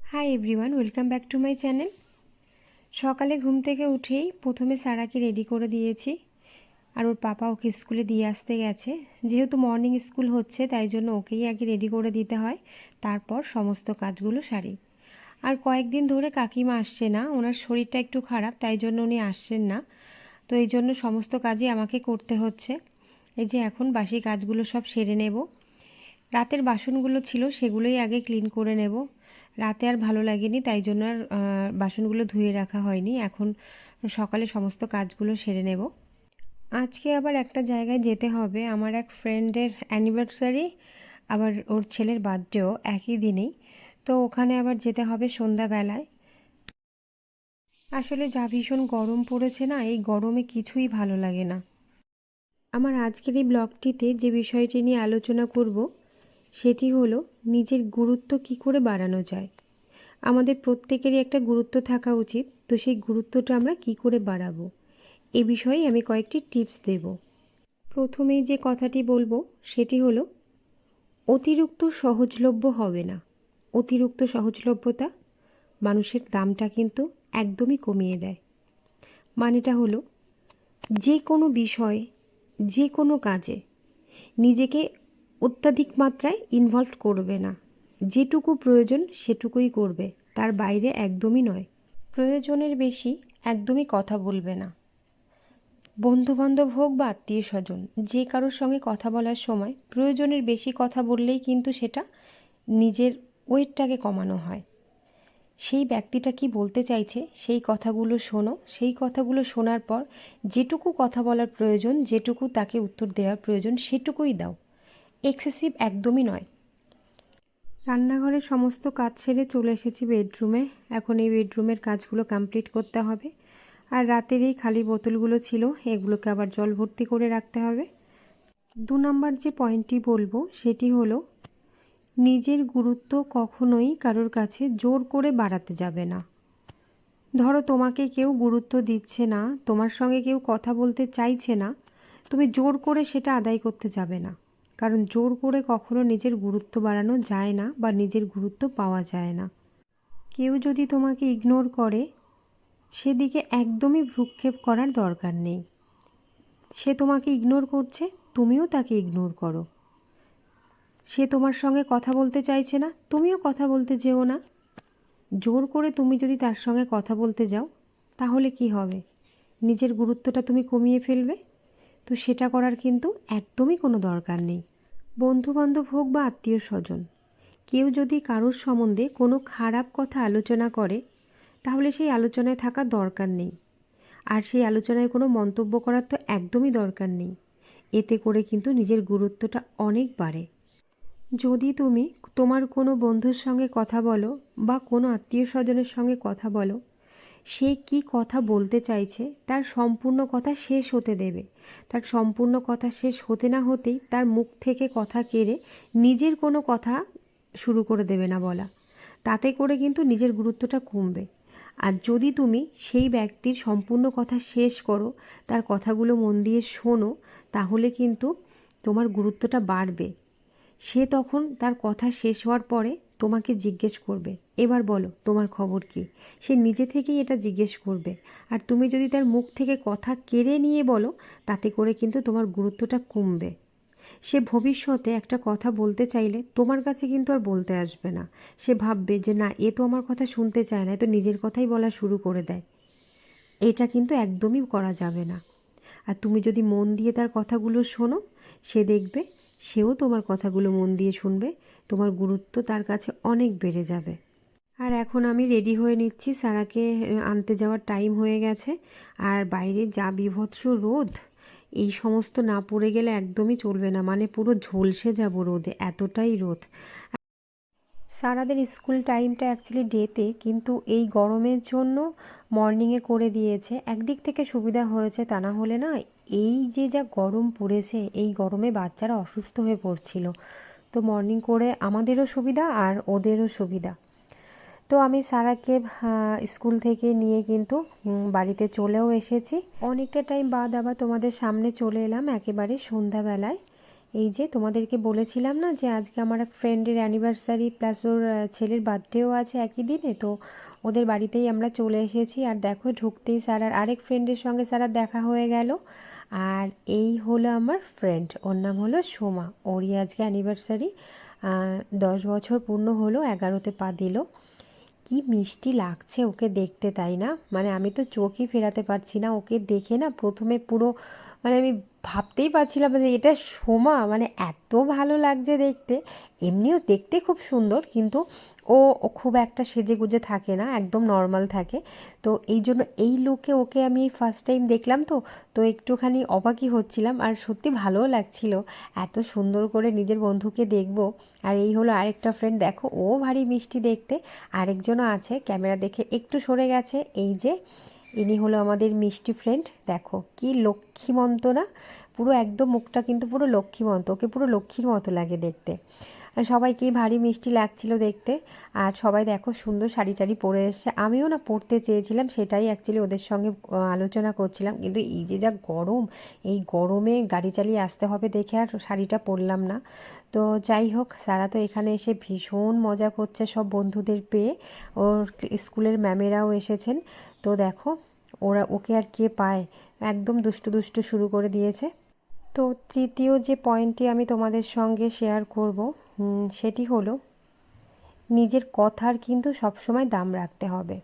Hi everyone welcome back to my channel সকালে ঘুম থেকে উঠেই প্রথমে সারাকে রেডি করে দিয়েছি। আর ওর পাপা ওকে স্কুলে দিয়ে আসতে গেছে। যেহেতু মর্নিং স্কুল হচ্ছে, তাই জন্য ওকেই আগে রেডি করে দিতে হয়। তারপর সমস্ত কাজগুলো সারি। আর কয়েকদিন ধরে কাকিমা আসছে না, ওনার শরীরটা একটু খারাপ, তাই জন্য উনি আসছেন না। তো এই জন্য সমস্ত কাজই আমাকে করতে হচ্ছে। এই যে এখন বাসি কাজগুলো সব সেরে নেব। রাতের বাসনগুলো ছিল, সেগুলোই আগে ক্লিন করে নেব। রাতে আর ভালো লাগেনি, তাই জন্য আর বাসনগুলো ধুয়ে রাখা হয়নি। এখন সকালে সমস্ত কাজগুলো সেরে নেব। আজকে আবার একটা জায়গায় যেতে হবে। আমার এক ফ্রেন্ডের অ্যানিভার্সারি আবার ওর ছেলের বার্থডেও একই দিনেই। তো ওখানে আবার যেতে হবে সন্ধ্যাবেলায়। আসলে যা ভীষণ গরম পড়েছে না, এই গরমে কিছুই ভালো লাগে না। আমার আজকের এই ব্লগটিতে যে বিষয়টি নিয়ে আলোচনা করব সেটি হলো নিজের গুরুত্ব কি করে বাড়ানো যায়। আমাদের প্রত্যেকেরই একটা গুরুত্ব থাকা উচিত, তো সেই গুরুত্বটা আমরা কি করে বাড়াবো? এ বিষয়ে আমি কয়েকটি টিপস দেব। প্রথমেই যে কথাটি বলব, সেটি হলো, অতিরিক্ত সহজলভ্য হবে না। অতিরিক্ত সহজলভ্যতা মানুষের দামটা কিন্তু একদমই কমিয়ে দেয়। মানেটা হলো, যে কোনো বিষয়ে, যে কোনো কাজে নিজেকে অত্যাধিক মাত্রায় ইনভলভ করবে না। যেটুকু প্রয়োজন সেটুকুই করবে, তার বাইরে একদমই নয়। প্রয়োজনের বেশি একদমই কথা বলবে না। বন্ধুবান্ধব হোক বা আত্মীয় স্বজন যে কারোর সঙ্গে কথা বলার সময় প্রয়োজনের বেশি কথা বললেই কিন্তু সেটা নিজের ওয়েটটাকে কমানো হয়। সেই ব্যক্তিটা কি বলতে চাইছে, সেই কথাগুলো শোনো। সেই কথাগুলো শোনার পর যেটুকু কথা বলার প্রয়োজন, যেটুকু তাকে উত্তর দেওয়ার প্রয়োজন, সেটুকুই দাও। এক্সেসিভ একদমই নয়। রান্নাঘরের সমস্ত কাজ সেরে চলে এসেছি বেডরুমে। এখন এই বেডরুমের কাজগুলো কমপ্লিট করতে হবে। আর রাতের এই খালি বোতলগুলো ছিল, এগুলোকে আবার জল ভর্তি করে রাখতে হবে। দু নম্বর যে পয়েন্টটি বলব, সেটি হলো, নিজের গুরুত্ব কখনোই কারোর কাছে জোর করে বাড়াতে যাবে না। ধরো তোমাকে কেউ গুরুত্ব দিচ্ছে না, তোমার সঙ্গে কেউ কথা বলতে চাইছে না, তুমি জোর করে সেটা আদায় করতে যাবে না। কারণ জোর করে কখনো নিজের গুরুত্ব বাড়ানো যায় না বা নিজের গুরুত্ব পাওয়া যায় না। কেউ যদি তোমাকে ইগনোর করে, সেদিকে একদমই ভ্রুক্ষেপ করার দরকার নেই। সে তোমাকে ইগনোর করছে, তুমিও তাকে ইগনোর করো। সে তোমার সঙ্গে কথা বলতে চাইছে না, তুমিও কথা বলতে যেও না। জোর করে তুমি যদি তার সঙ্গে কথা বলতে যাও, তাহলে কি হবে? নিজের গুরুত্বটা তুমি কমিয়ে ফেলবে? তো সেটা করার কিন্তু একদমই কোনো দরকার নেই। বন্ধু বান্ধব হোক বা আত্মীয় স্বজন কেউ যদি কারোর সম্বন্ধে কোনো খারাপ কথা আলোচনা করে, তাহলে সেই আলোচনায় থাকার দরকার নেই। আর সেই আলোচনায় কোনো মন্তব্য করার তো একদমই দরকার নেই। এতে করে কিন্তু নিজের গুরুত্বটা অনেক বাড়ে। যদি তুমি তোমার কোনো বন্ধুর সঙ্গে কথা বলো বা কোনো আত্মীয় স্বজনের সঙ্গে কথা বলো সে কি কথা বলতে চাইছে তার সম্পূর্ণ কথা শেষ হতে দেবে। তার সম্পূর্ণ কথা শেষ হতে না হতেই তার মুখ থেকে কথা কেড়ে নিজের কোনো কথা শুরু করে দেবে না বলা। তাতে করে কিন্তু নিজের গুরুত্বটা কমবে। আর যদি তুমি সেই ব্যক্তির সম্পূর্ণ কথা শেষ করো, তার কথাগুলো মন দিয়ে শোনো, তাহলে কিন্তু তোমার গুরুত্বটা বাড়বে। সে তখন তার কথা শেষ হওয়ার পরে তোমাকে জিজ্ঞেস করবে। এবার বলো, তোমার খবর কি? সে নিজে থেকেই এটা জিজ্ঞেস করবে। আর তুমি যদি তার মুখ থেকে কথা কেড়ে নিয়ে বলো, তাতে করে কিন্তু তোমার গুরুত্বটা কমবে। সে ভবিষ্যতে একটা কথা বলতে চাইলে তোমার কাছে কিন্তু আর বলতে আসবে না। সে ভাববে যে, না, এ তো আমার কথা শুনতে চায় না, এ তো নিজের কথাই বলা শুরু করে দেয়। এটা কিন্তু একদমই করা যাবে না। আর তুমি যদি মন দিয়ে তার কথাগুলো শোনো, সে দেখবে, সেও তোমার কথাগুলো মন দিয়ে শুনবে। তোমার গুরুত্ব তার কাছে অনেক বেড়ে যাবে। আর এখন আমি রেডি হয়ে নিচ্ছি সারাকে আনতে যাওয়ার টাইম হয়ে গেছে। আর বাইরে যা বিভৎস রোদ, এই সমস্ত না পড়ে গেলে একদমই চলবে না। মানে পুরো ঝলসে যাব রোদে, এতটাই রোদ। সারাদের স্কুল টাইমটা অ্যাকচুয়ালি ডেতে কিন্তু এই গরমের জন্য মর্নিংয়ে করে দিয়েছে। একদিক থেকে সুবিধা হয়েছে, তা না হলে না, এই যে যা গরম পড়েছে, এই গরমে বাচ্চারা অসুস্থ হয়ে পড়ছিল। তো মর্নিং করে আমাদেরও সুবিধা আর ওদেরও সুবিধা। তো আমি সারাকে স্কুল থেকে নিয়ে কিন্তু বাড়িতে চলেও এসেছি। অনেকটা টাইম বাদ আবার তোমাদের সামনে চলে এলাম একেবারে সন্ধ্যাবেলায়। এই যে তোমাদেরকে বলেছিলাম না যে আজকে আমার এক ফ্রেন্ডের অ্যানিভার্সারি প্লাস ওর ছেলের বার্থডেও আছে একই দিনে, তো ওদের বাড়িতেই আমরা চলে এসেছি। আর দেখো ঢুকতেই স্যারার আরেক ফ্রেন্ডের সঙ্গে স্যারার দেখা হয়ে গেল। আর এই হলো আমার ফ্রেন্ড ওর নাম হলো সোমা। ওরই আজকে অ্যানিভার্সারি দশ বছর পূর্ণ হলো, এগারোতে পা দিল। কি মিষ্টি লাগছে ওকে দেখতে, তাই না? মানে আমি তো চোখই ফেরাতে পারছি না, ওকে দেখে না প্রথমে পুরো মানে আমি ভাবতেই পারছিলাম যে এটা সোমা মানে এত ভালো লাগছে দেখতে। এমনিও দেখতে খুব সুন্দর, কিন্তু ও খুব একটা সেজে গুজে থাকে না, একদম নর্মাল থাকে। তো এই জন্য এই লুকে ওকে আমি ফার্স্ট টাইম দেখলাম তো তো একটুখানি অবাকই হচ্ছিলাম। আর সত্যি ভালোও লাগছিল, এত সুন্দর করে নিজের বন্ধুকে দেখব। আর এই হলো আরেকটা ফ্রেন্ড দেখো, ও ভারী মিষ্টি দেখতে। আরেকজনও আছে, ক্যামেরা দেখে একটু সরে গেছে, এই যে ইনি হলো আমাদের মিষ্টি ফ্রেন্ড দেখো, কি লক্ষ্মীমন্ত না? পুরো একদম মুখটা কিন্তু পুরো লক্ষ্মীমন্ত, ওকে পুরো লক্ষ্মীর মতো লাগে দেখতে। সবাইকেই ভারী মিষ্টি লাগছিল দেখতে। আর সবাই দেখো, সুন্দর শাড়ি টাড়ি পরে এসছে। আমিও না পরতে চেয়েছিলাম, সেটাই অ্যাকচুয়ালি ওদের সঙ্গে আলোচনা করছিলাম। কিন্তু এই যে যা গরম, এই গরমে গাড়ি চালিয়ে আসতে হবে দেখে আর শাড়িটা পরলাম না। তো যাই হোক, সারা তো এখানে এসে ভীষণ মজা করছে সব বন্ধুদের পেয়ে। ওর স্কুলের ম্যামেরাও এসেছেন। তো দেখো, ওরা, ওকে আর কে পায়? একদম দুষ্টু দুষ্টু শুরু করে দিয়েছে। তো তৃতীয় যে পয়েন্টটি আমি তোমাদের সঙ্গে শেয়ার করব সেটি হলো নিজের কথার কিন্তু সবসময় দাম রাখতে হবে।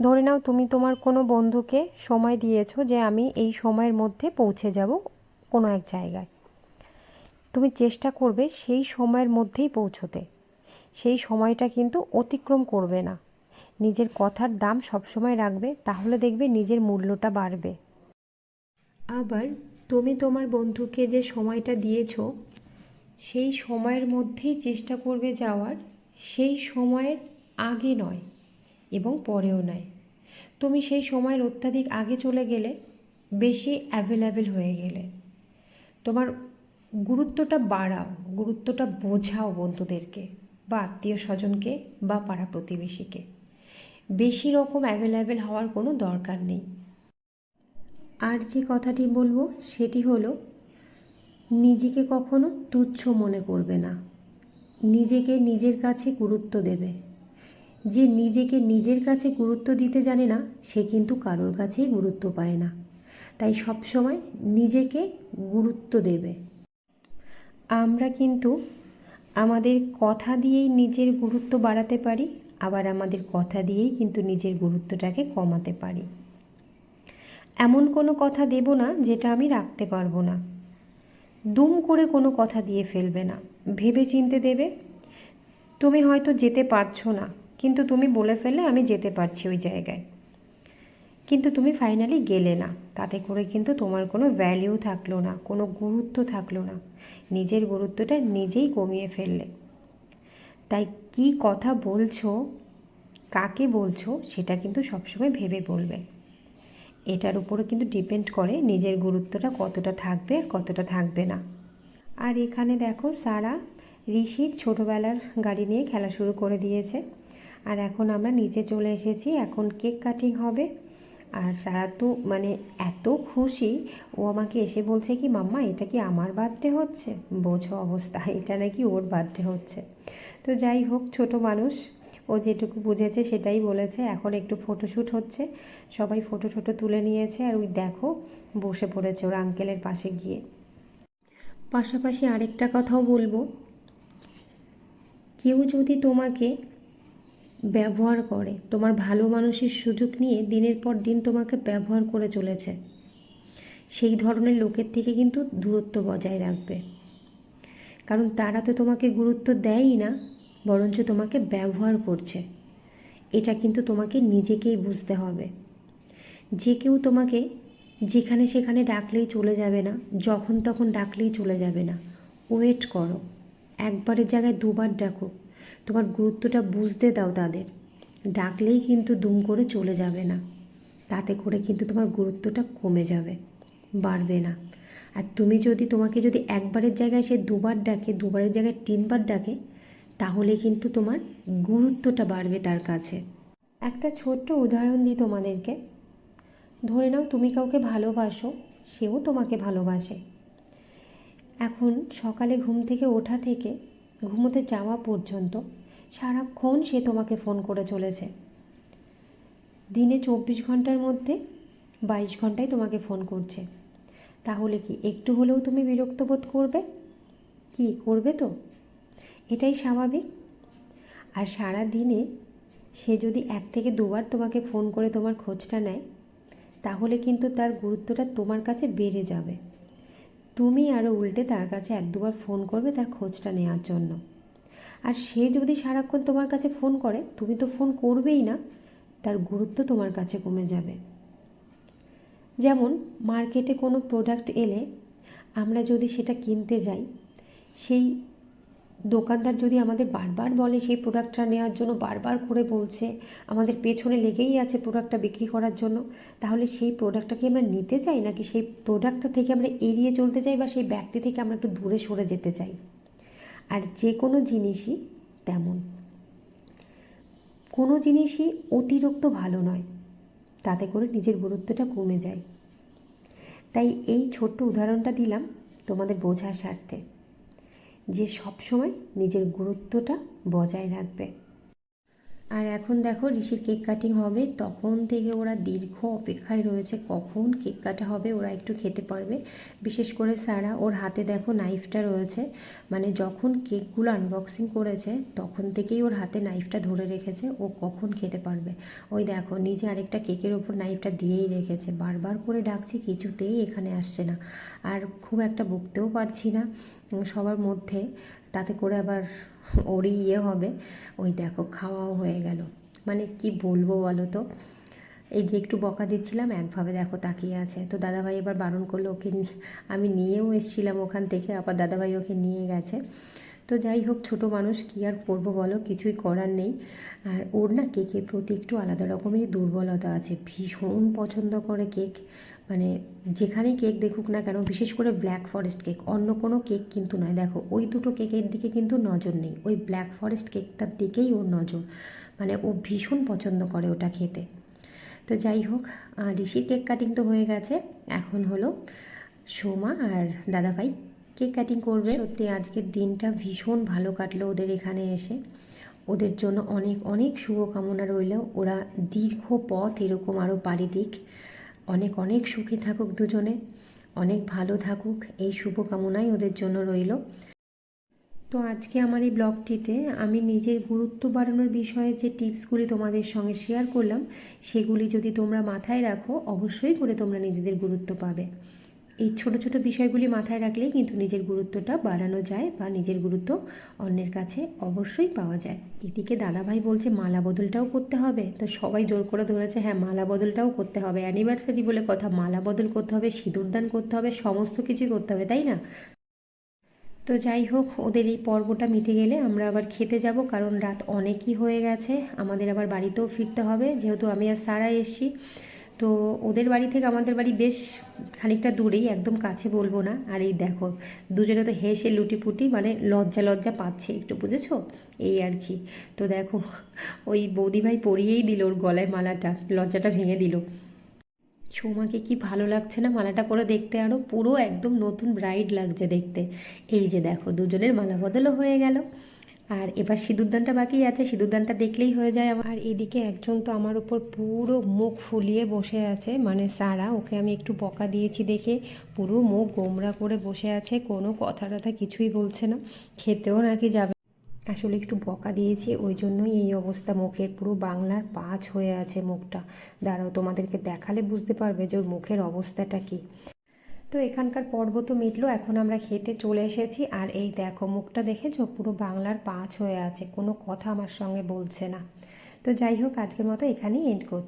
ধরে নাও তুমি তোমার কোনো বন্ধুকে সময় দিয়েছ যে আমি এই সময়ের মধ্যে পৌঁছে যাব কোনো এক জায়গায়। তুমি চেষ্টা করবে সেই সময়ের মধ্যেই পৌঁছোতে। সেই সময়টা কিন্তু অতিক্রম করবে না। নিজের কথার দাম সবসময় রাখবে, তাহলে দেখবে নিজের মূল্যটা বাড়বে। আবার তুমি তোমার বন্ধুকে যে সময়টা দিয়েছ, সেই সময়ের মধ্যেই চেষ্টা করবে যাওয়ার, সেই সময়ের আগে নয় এবং পরেও নয়। তুমি সেই সময়ের অত্যাধিক আগে চলে গেলে, বেশি অ্যাভেলেবেল হয়ে গেলে। তোমার গুরুত্বটা বাড়াও, গুরুত্বটা বোঝাও বন্ধুদেরকে বা আত্মীয় স্বজনকে বা পাড়া প্রতিবেশীকে। বেশি রকম অ্যাভেলেবেল হওয়ার কোনো দরকার নেই। আর যে কথাটি বলব সেটি হলো, নিজেকে কখনো তুচ্ছ মনে করবে না। নিজেকে নিজের কাছে গুরুত্ব দেবে। যে নিজেকে নিজের কাছে গুরুত্ব দিতে জানে না, সে কিন্তু কারোর কাছেই গুরুত্ব পায় না। তাই সবসময় নিজেকে গুরুত্ব দেবে। আমরা কিন্তু আমাদের কথা দিয়েই নিজের গুরুত্ব বাড়াতে পারি, আবার আমাদের কথা দিয়েই কিন্তু নিজের গুরুত্বটাকে কমাতে পারি। এমন কোনো কথা দেব না যেটা আমি রাখতে পারব না। দুম করে কোনো কথা দিয়ে ফেলবে না। ভেবে চিনতে দেবে, তুমি হয়তো যেতে পারছ না, কিন্তু তুমি বলে ফেললে আমি যেতে পারছি ওই জায়গায়। কিন্তু তুমি ফাইনালি গেলে না। তাতে করে কিন্তু তোমার কোনো ভ্যালিউ থাকল না, কোনো গুরুত্ব থাকল না। নিজের গুরুত্বটা নিজেই কমিয়ে ফেললে। তাই কি কথা বলছো, কাকে বলছো, সেটা কিন্তু সবসময় ভেবে বলবে। এটার উপরে কিন্তু ডিপেন্ড করে নিজের গুরুত্বটা কতটা থাকবে আর কতটা থাকবে না। আর এখানে দেখো, সারা ঋষির ছোটোবেলার গাড়ি নিয়ে খেলা শুরু করে দিয়েছে। আর এখন আমরা নিচে চলে এসেছি, এখন কেক কাটিং হবে। আর সারা তো মানে এত খুশি। ও আমাকে এসে বলছে কি, মাম্মা, এটা কি আমার বার্থডে হচ্ছে? বোঝো অবস্থা, এটা নাকি ওর বার্থডে হচ্ছে। তো যাই হোক, ছোট মানুষ, ও যেটুকু বুঝেছে সেটাই বলেছে। এখন একটু ফটোশ্যুট হচ্ছে। সবাই ফটো টোটো তুলে নিয়েছে আর ওই দেখো, বসে পড়েছে ওর আঙ্কেলের পাশে গিয়ে। পাশাপাশি আরেকটা কথাও বলব। কেউ যদি তোমাকে ব্যবহার করে। তোমার ভালো মানুষের সুযোগ নিয়ে দিনের পর দিন তোমাকে ব্যবহার করে চলেছে। সেই ধরনের লোকের থেকে কিন্তু দূরত্ব বজায় রাখবে। কারণ তারা তো তোমাকে গুরুত্ব দেয়ই না, বরঞ্চ তোমাকে ব্যবহার করছে। এটা কিন্তু তোমাকে নিজেকেই বুঝতে হবে। যে কেউ তোমাকে যেখানে সেখানে ডাকলেই চলে যাবে না, যখন তখন ডাকলেই চলে যাবে না। ওয়েট করো। একবারের জায়গায় দুবার ডাকো। তোমার গুরুত্বটা বুঝতে দাও তাদের। ডাকলেই কিন্তু দুম করে চলে যাবে না। তাতে করে কিন্তু তোমার গুরুত্বটা কমে যাবে, বাড়বে না। আর তুমি যদি তোমাকে যদি একবারের জায়গায় সে দুবার ডাকে, দুবারের জায়গায় তিনবার ডাকে, তাহলে কিন্তু তোমার গুরুত্বটা বাড়বে তার কাছে। একটা ছোট্ট উদাহরণ দিই তোমাদেরকে। ধরে নাও তুমি কাউকে ভালোবাসো, সেও তোমাকে ভালোবাসে। এখন সকালে ঘুম থেকে ওঠা থেকে ঘুমোতে যাওয়া পর্যন্ত সারাক্ষণ সে তোমাকে ফোন করে চলেছে। দিনে চব্বিশ ঘণ্টার মধ্যে বাইশ ঘন্টায় তোমাকে ফোন করছে। তাহলে কি একটু হলেও তুমি বিরক্ত বোধ করবে? কি, করবে তো? এটাই স্বাভাবিক। আর সারা দিনে সে যদি এক থেকে দুবার তোমাকে ফোন করে তোমার খোঁজটা নেয়, তাহলে কিন্তু তার গুরুত্বটা তোমার কাছে বেড়ে যাবে। তুমি আরও উল্টে তার কাছে এক দুবার ফোন করবে তার খোঁজটা নেওয়ার জন্য। আর সে যদি সারাক্ষণ তোমার কাছে ফোন করে, তুমি তো ফোন করবেই না, তার গুরুত্ব তোমার কাছে কমে যাবে। যেমন, মার্কেটে কোনো প্রোডাক্ট এলে আমরা যদি সেটা কিনতে যাই, সেই দোকানদার যদি আমাদের বারবার বলে সেই প্রোডাক্টটা নেওয়ার জন্য, বারবার করে বলছে, আমাদের পেছনে লেগেই আছে প্রোডাক্টটা বিক্রি করার জন্য, তাহলে সেই প্রোডাক্টটা কি আমরা নিতে চাই? নাকি সেই প্রোডাক্টটা থেকে আমরা এড়িয়ে চলতে চাই বা সেই ব্যক্তি থেকে আমরা একটু দূরে সরে যেতে চাই? আর যে কোনো জিনিসই তেমন। কোনো জিনিসই অতিরিক্ত ভালো নয়। তাতে করে নিজের গুরুত্বটা কমে যায়। তাই এই ছোট্ট উদাহরণটা দিলাম তোমাদের বোঝার স্বার্থে। যে সব সময় নিজের গুরুত্বটা বজায় রাখবে। আর এখন দেখো ঋষির কেক কাটিং হবে, তখন থেকে ওরা দীর্ঘ অপেক্ষায় রয়েছে কখন কেক কাটা হবে ওরা একটু খেতে পারবে। বিশেষ করে সারা, ওর হাতে দেখো নাইফটা রয়েছে মানে যখন কেকগুলো আনবক্সিং করেছে, তখন থেকেই ওর হাতে নাইফটা ধরে রেখেছে, ও কখন খেতে পারবে। ওই দেখো নিজে আরেকটা কেকের ওপর নাইফটা দিয়েই রেখেছে, বারবার করে ডাকছি, কিছুতেই এখানে আসছে না। আর খুব একটা বকতেও পারছি না। সবার মধ্যে তাতে করে আবার ওরই ইয়ে হবে। ওই দেখো, খাওয়াও হয়ে গেল। মানে কি বলব বলো তো? এই যে একটু বকা দিচ্ছিলাম, একভাবে দেখো তাকিয়ে আছে। তো দাদাভাই এবার বারণ করল, ওকে আমি নিয়েও এসেছিলাম ওখান থেকে, আবার দাদাভাই ওকে নিয়ে গেছে। তো যাই হোক, ছোটো মানুষ কী আর করব বলো? কিছুই করার নেই। আর ওর না কেকের প্রতি একটু আলাদা রকমেরই দুর্বলতা আছে। ভীষণ পছন্দ করে কেক। মানে যেখানেই কেক দেখুক না কেন, বিশেষ করে ব্ল্যাক ফরেস্ট কেক, অন্য কোনো কেক কিন্তু নয়। দেখো, ওই দুটো কেকের দিকে কিন্তু নজর নেই। ওই ব্ল্যাক ফরেস্ট কেকটার দিকেই ওর নজর। মানে ও ভীষণ পছন্দ করে ওটা খেতে। তো যাই হোক ঋষির কেক কাটিং তো হয়ে গেছে। এখন হলো সোমা আর দাদাভাই কেক কাটিং করবে। সত্যি আজকের দিনটা ভীষণ ভালো কাটলো ওদের এখানে এসে। ওদের জন্য অনেক অনেক শুভকামনা রইল। ওরা দীর্ঘ পথ এরকম আরও পাড়ি দিক। অনেক অনেক সুখী থাকুক দুজনে। অনেক ভালো থাকুক। এই শুভকামনাই ওদের জন্য রইল। তো আজকে আমার এই ব্লগটিতে আমি নিজের গুরুত্ব বাড়ানোর বিষয়ে যে টিপসগুলি তোমাদের সঙ্গে শেয়ার করলাম, সেগুলি যদি তোমরা মাথায় রাখো, অবশ্যই করে তোমরা নিজেদের গুরুত্ব পাবে। এই ছোট ছোট বিষয়গুলি মাথায় রাখলেই কিন্তু নিজের গুরুত্বটা বাড়ানো যায় বা নিজের গুরুত্ব অন্যের কাছে অবশ্যই পাওয়া যায়। এদিকে দাদাভাই বলছে, মালা বদলটাও করতে হবে। তো সবাই জোর করে ধরেছে হ্যাঁ মালা বদলটাও করতে হবে। অ্যানিভার্সারি বলে কথা, মালা বদল করতে হবে সিঁদুরদান করতে হবে, সমস্ত কিছুই করতে হবে, তাই না? তো যাই হোক, ওদের এই পর্বটা মিটে গেলে আমরা আবার খেতে যাব, কারণ রাত অনেকই হয়ে গেছে। আমাদের আবার বাড়িতেও ফিরতে হবে, যেহেতু আমি আর সারা এসছি। তো ওদের বাড়ি থেকে আমাদের বাড়ি বেশ খানিকটা দূরেই, একদম কাছে বলব না। আর এই দেখো, দুজনে তো হেসে লুটিপুটি মানে লজ্জা লজ্জা পাচ্ছে একটু, বুঝেছ? এই আর কি। তো দেখো, ওই বৌদিভাই পরিয়েই দিল ওর গলায় মালাটা, লজ্জাটা ভেঙে দিল। সোমাকে কি ভালো লাগছে না মালাটা পরে দেখতে আরও পুরো একদম নতুন ব্রাইড লাগছে দেখতে। এই যে দেখো, দুজনের মালা বদলও হয়ে গেল। আর এবার সিঁদুরদানটা বাকি আছে সিঁদুরদানটা দেখলেই হয়ে যায় আমার। আর এদিকে একজন তো আমার উপর পুরো মুখ ফুলিয়ে বসে আছে মানে সারা, ওকে আমি একটু বকা দিয়েছি দেখে। পুরো মুখ গোমরা করে বসে আছে, কোনো কথা টথা কিছুই বলছে না, খেতেও নাকি যাবে আসলে একটু বকা দিয়েছি, ওই জন্যই এই অবস্থা, মুখের পুরো বাংলার পাঁচ হয়ে আছে মুখটা। দাঁড়াও, তোমাদেরকে দেখালে বুঝতে পারবে যে ওর মুখের অবস্থাটা কী। তো এখানকার পর্ব তো মিটলো, এখন আমরা খেতে চলে এসেছি। আর এই দেখো, মুখটা দেখেছ পুরো বাংলার পাঁচ হয়ে আছে, কোনো কথা আমার সঙ্গে বলছে না। তো যাই হোক, আজকের মতো এখানেই এন্ড করছি।